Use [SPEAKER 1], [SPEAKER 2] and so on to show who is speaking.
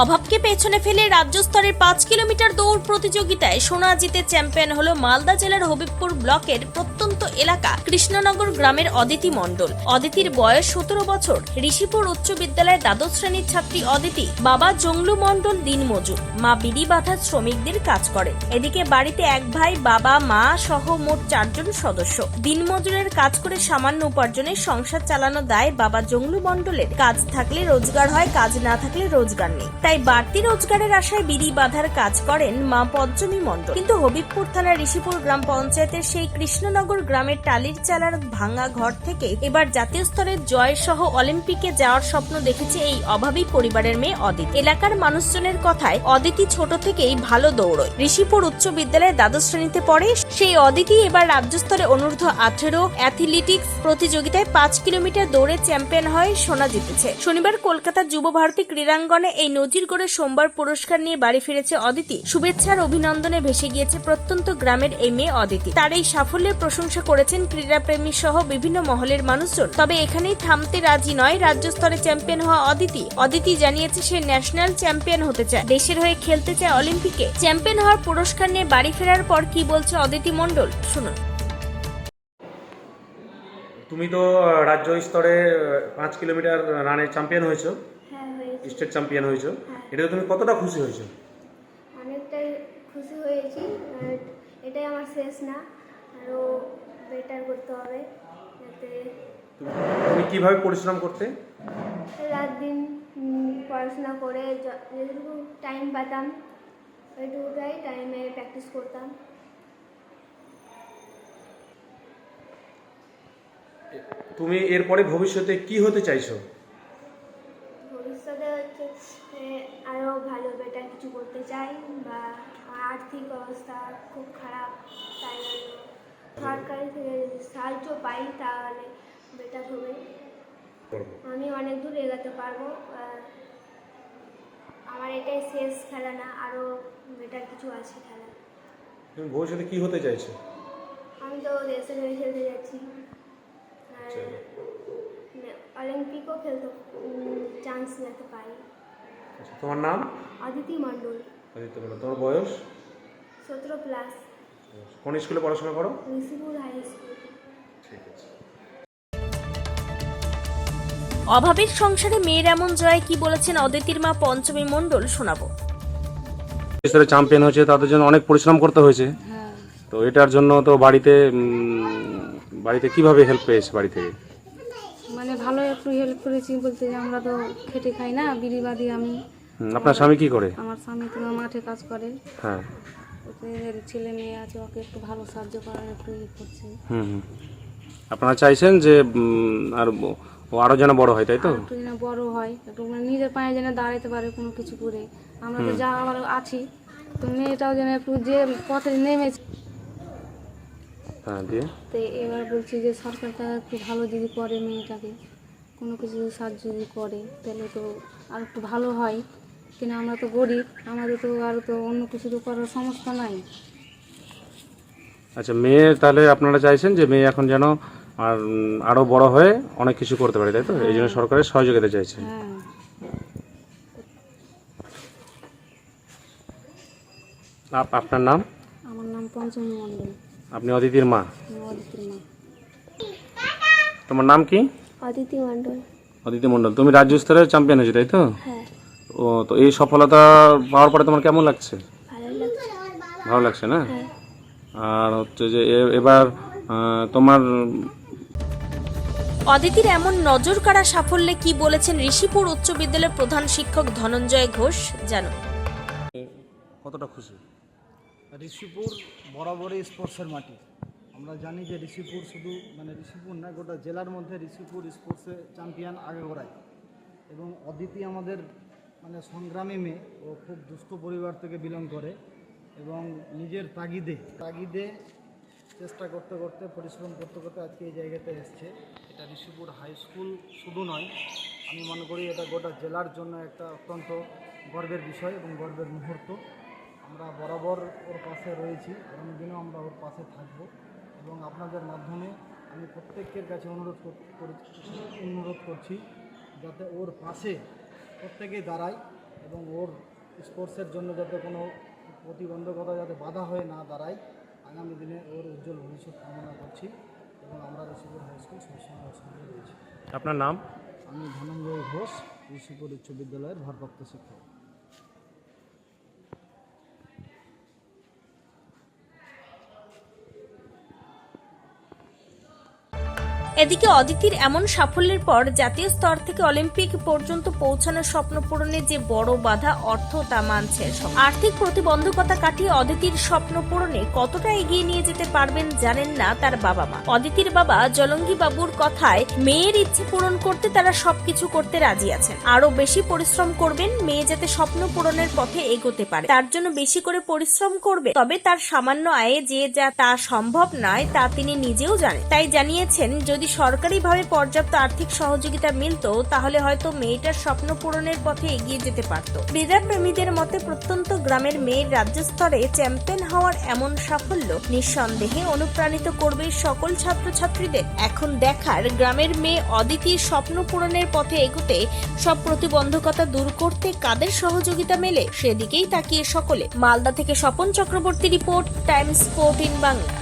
[SPEAKER 1] অভাবকে পেছনে ফেলে রাজ্য স্তরের পাঁচ কিলোমিটার দৌড় প্রতিযোগিতায় সোনা জিতে চ্যাম্পিয়ন হলো মালদা জেলার হবিবপুর ব্লকের প্রত্যন্ত এলাকা কৃষ্ণনগর গ্রামের অদিতি মণ্ডল। অদিতির বয়স সতেরো বছর। ঋষিপুর উচ্চ বিদ্যালয়ের দ্বাদশ শ্রেণির ছাত্রী অদিতি, বাবা জংলু মণ্ডল দিনমজুর। মা বিড়ি বাঁধা শ্রমিকদের কাজ করেন। এদিকে বাড়িতে এক ভাই, বাবা, মা সহ মোট চারজন সদস্য। দিনমজুরের কাজ করে সামান্য উপার্জনের সংসার চালানো দায় বাবা জংলু মণ্ডলের। কাজ থাকলে রোজগার হয়, কাজ না থাকলে রোজগার নেই। তাই বাড়তি রোজগারের আশায় বিড়ি বাঁধার কাজ করেন মা পঞ্চমী মণ্ডল। কিন্তু হবিবপুর থানার ঋষিপুর গ্রাম পঞ্চায়েতের সেই কৃষ্ণনগর গ্রামের টালির চালার ভাঙা ঘর থেকে এবার জাতীয় স্তরের জয় সহ অলিম্পিকে যাওয়ার স্বপ্ন দেখেছে এই অভাবী পরিবারের মেয়ে অদিতি। এলাকার মানুষজনের কথায় অদিতি ছোট থেকেই ভালো দৌড়য়। ঋষিপুর উচ্চ বিদ্যালয়ে দ্বাদশ শ্রেণীতে পড়ে। সেই অদিতি এবার রাজ্য স্তরে অনূর্ধ্ব আঠেরো অ্যাথলেটিক্স প্রতিযোগিতায় পাঁচ কিলোমিটার দৌড়ে চ্যাম্পিয়ন হয়, সোনা জিতেছে। শনিবার কলকাতার যুব ভারতী ক্রীড়াঙ্গনে এই নজির করে সোমবার পুরস্কার নিয়ে বাড়ি ফিরেছে অদিতি। শুভেচ্ছার অভিনন্দনে ভেসে গিয়েছে প্রত্যন্ত গ্রামের এই মেয়ে অদিতি। তার এই সাফল্যের প্রশংসা করেছেন ক্রীড়াপ্রেমী সহ বিভিন্ন মহলের মানুষজন। তবে এখানেই থামতে রাজি নয় রাজ্য স্তরে চ্যাম্পিয়ন হওয়া অদিতি। অদিতি জানিয়েছে সে ন্যাশনাল চ্যাম্পিয়ন হতে চায়। দেশের হয়ে খেলতে চায় অলিম্পিকে। চ্যাম্পিয়ন হওয়ার পুরস্কার নিয়ে বাড়ি ফেরার পর কি বলছে অদিতি মণ্ডল? শুনুন।
[SPEAKER 2] তুমি তো রাজ্য স্তরে পাঁচ কিলোমিটার রানের চ্যাম্পিয়ন হয়েছো
[SPEAKER 3] হ্যাঁ হয়েছি।
[SPEAKER 2] স্টেট চ্যাম্পিয়ন হয়েছো।
[SPEAKER 3] হ্যাঁ।
[SPEAKER 2] এটাতে তুমি কতটা খুশি হয়েছো?
[SPEAKER 3] অনেকটাই খুশি হয়েছি এটাই আমার শেষ না। আরও বেটার করতে হবে যাতে
[SPEAKER 2] তুমি- কীভাবে পরিশ্রম করতে?
[SPEAKER 3] রাত দিন পড়াশোনা করে যেটুকু টাইম পেতাম ওইটুকুটাই টাইমে প্র্যাকটিস করতাম।
[SPEAKER 2] তুমি এরপরে ভবিষ্যতে কি হতে চাইছো?
[SPEAKER 3] আরও ভালো বেটার কিছু করতে চাই বা আর্থিক অবস্থা খুব খারাপ তাই জন্য সরকারি থেকে যদি সাহায্য পাই তাহলে বেটার হবে। আমি অনেক দূর এগোতে পারব আর আমার এটাই শেষ খেলা না আরও বেটার কিছু আছে খেলা।
[SPEAKER 2] ভবিষ্যতে কি হতে চাইছো?
[SPEAKER 3] আমি তো দেশের হয়ে খেলতে যাচ্ছি। আর
[SPEAKER 2] আচ্ছা।
[SPEAKER 3] অলিম্পিকও খেলতে চান্স নিতে পারি।
[SPEAKER 2] আচ্ছা, তোমার নাম?
[SPEAKER 3] অদিতি মণ্ডল
[SPEAKER 2] আদিত্য বলো তোমার বয়স?
[SPEAKER 3] সতেরো প্লাস
[SPEAKER 2] কোন স্কুলে পড়াশোনা করো?
[SPEAKER 3] ঋষিপুর হাই স্কুল
[SPEAKER 2] ঠিক আছে।
[SPEAKER 1] অভাবের সংসারে মেয়ের এমন জয় কি বলেছেন অদিতির মা পঞ্চমী মণ্ডল শোনাবো।
[SPEAKER 2] স্তরে চ্যাম্পিয়ন হয়েছে তাদের জন্য অনেক পরিশ্রম করতে হয়েছে। তো এটার জন্য তো বাড়িতে উম, বাড়িতে কীভাবে হেল্প পেয়েছে বাড়ি থেকে?
[SPEAKER 4] একটু হেল্প করেছি বলতে যে আমরা তো খেটে খাই না বিড়ি বাদি আমি।
[SPEAKER 2] আপনার স্বামী কি করে?
[SPEAKER 4] আমার স্বামী তো মাঠে কাজ করে।
[SPEAKER 2] হ্যাঁ।
[SPEAKER 4] ছেলে মেয়ে আছে ওকে একটু ভালো সাহায্য করার একটু ইয়ে করছে।
[SPEAKER 2] হুম আপনারা চাইছেন যে আর ও আরও যেন বড় হয় তাই তো?
[SPEAKER 4] একটু যেন বড় হয় একটু মানে নিজের পায়ে যেন দাঁড়াতে পারে কোনো কিছু করে। আমরা তো যা আবার আছি তো মেয়েটাও যেন একটু যে পথে নেমেছে।
[SPEAKER 2] হ্যাঁ দিয়ে?
[SPEAKER 4] তো এবার বলছি যে সরকারটা একটু ভালো যদি করে মেয়েটাকে। কোনো কিছু সাহায্য যদি করে তাহলে তো আর একটু ভালো হয়। কিন্তু আমরা তো গরিব আমাদের তো আর তো অন্য কিছু তো করার সমস্যা নাই।
[SPEAKER 2] আচ্ছা মেয়ে তাহলে আপনারা চাইছেন যে মেয়ে এখন যেন আর উম, আরও বড় হয়ে অনেক কিছু করতে পারে তাই তো? এই জন্য সরকারের সহযোগিতা চাইছে
[SPEAKER 4] হ্যাঁ।
[SPEAKER 2] আপ- আপনার নাম?
[SPEAKER 4] আমার নাম পঞ্চমী মণ্ডল।
[SPEAKER 2] আপনি অদিতির মা?
[SPEAKER 4] আমি অদিতির মা।
[SPEAKER 2] তোমার নাম কি?
[SPEAKER 3] অদিতি মণ্ডল।
[SPEAKER 2] অদিতি মণ্ডল তুমি রাজ্য স্তরে চ্যাম্পিয়ন হয়েছো তাই তো?
[SPEAKER 3] হ্যাঁ।
[SPEAKER 2] ও তো এই সফলতা পাওয়ার পরে তোমার কেমন লাগছে?
[SPEAKER 3] ভালো লাগছে।
[SPEAKER 2] না?
[SPEAKER 3] হ্যাঁ।
[SPEAKER 2] আর হচ্ছে যে এ- এবার তোমার
[SPEAKER 1] অদিতির এমন নজর কাড়া সাফল্যে কি বলেছেন ঋষিপুর উচ্চ বিদ্যালয়ের প্রধান শিক্ষক ধনঞ্জয় ঘোষ জানো
[SPEAKER 2] কতটা খুশি?
[SPEAKER 5] ঋষিপুর বরাবরই স্পোর্টসের মাটি। আমরা জানি যে ঋষিপুর শুধু মানে ঋষিপুর না, গোটা জেলার মধ্যে ঋষিপুর স্পোর্টসে চ্যাম্পিয়ন আগে গড়ায় এবং অদিতি আমাদের মানে সংগ্রামী মেয়ে, ও খুব দুস্থ পরিবার থেকে বিলং করে এবং নিজের তাগিদে তাগিদে চেষ্টা করতে করতে, পরিশ্রম করতে করতে আজকে এই জায়গাতে এসছে। এটা ঋষিপুর হাই স্কুল শুধু নয়, আমি মনে করি এটা গোটা জেলার জন্য একটা অত্যন্ত গর্বের বিষয় এবং গর্বের মুহূর্ত। আমরা বরাবর ওর পাশে রয়েছি। আগামী দিনেও আমরা ওর পাশে থাকব। এবং আপনাদের মাধ্যমে আমি প্রত্যেকের কাছে অনুরোধ অনুরোধ করছি যাতে ওর পাশে প্রত্যেকেই দাঁড়ায় এবং ওর স্পোর্টসের জন্য যাতে কোনো প্রতিবন্ধকতা যাতে বাধা হয়ে না দাঁড়ায়। আগামী দিনে ওর উজ্জ্বল ভবিষ্যৎ কামনা করছি এবং আমরা ঋষিপুর হাই স্কুল সবসময় ওর সঙ্গে রয়েছি
[SPEAKER 2] আপনার নাম?
[SPEAKER 5] আমি ধনঞ্জয় ঘোষ ঋষিপুর উচ্চ বিদ্যালয়ের ভারপ্রাপ্ত শিক্ষক।
[SPEAKER 1] এদিকে অদিতির এমন সাফল্যের পর জাতীয় স্তর থেকে অলিম্পিক পর্যন্ত পৌঁছানোর স্বপ্ন পূরণে যে বড় বাধা, অর্থ তা মানছে আর্থিক প্রতিবন্ধকতা কাটিয়ে অদিতির স্বপ্ন পূরণে কতটা এগিয়ে নিয়ে যেতে পারবেন জানেন না তার বাবা মা। অদিতির বাবা জলঙ্গি বাবুর কথায়, মেয়ের ইচ্ছে পূরণ করতে তারা সবকিছু করতে রাজি আছেন। আরও বেশি পরিশ্রম করবেন, মেয়ে যাতে স্বপ্ন পূরণের পথে এগোতে পারে। তার জন্য বেশি করে পরিশ্রম করবে তবে তার সামান্য আয়ে যে যা তা সম্ভব নয় তা তিনি নিজেও জানেন। তাই জানিয়েছেন, যদি সরকারিভাবে পর্যাপ্ত আর্থিক সহযোগিতা মিলতো, তাহলে হয়তো মেয়েটার স্বপ্ন পূরণের পথে এগিয়ে যেতে পারত। ক্রীড়া প্রেমীদের মতে, প্রত্যন্ত গ্রামের মেয়ের রাজ্য স্তরে চ্যাম্পিয়ন হওয়ার এমন সাফল্য নিঃসন্দেহে অনুপ্রাণিত করবে সকল ছাত্রছাত্রীদের। এখন দেখার, গ্রামের মেয়ে অদিতির স্বপ্ন পূরণের পথে এগোতে সব প্রতিবন্ধকতা দূর করতে কাদের সহযোগিতা মেলে, সেদিকেই তাকিয়ে সকলে। মালদা থেকে Swapan Chakraborty report, Times fourteen Bangla.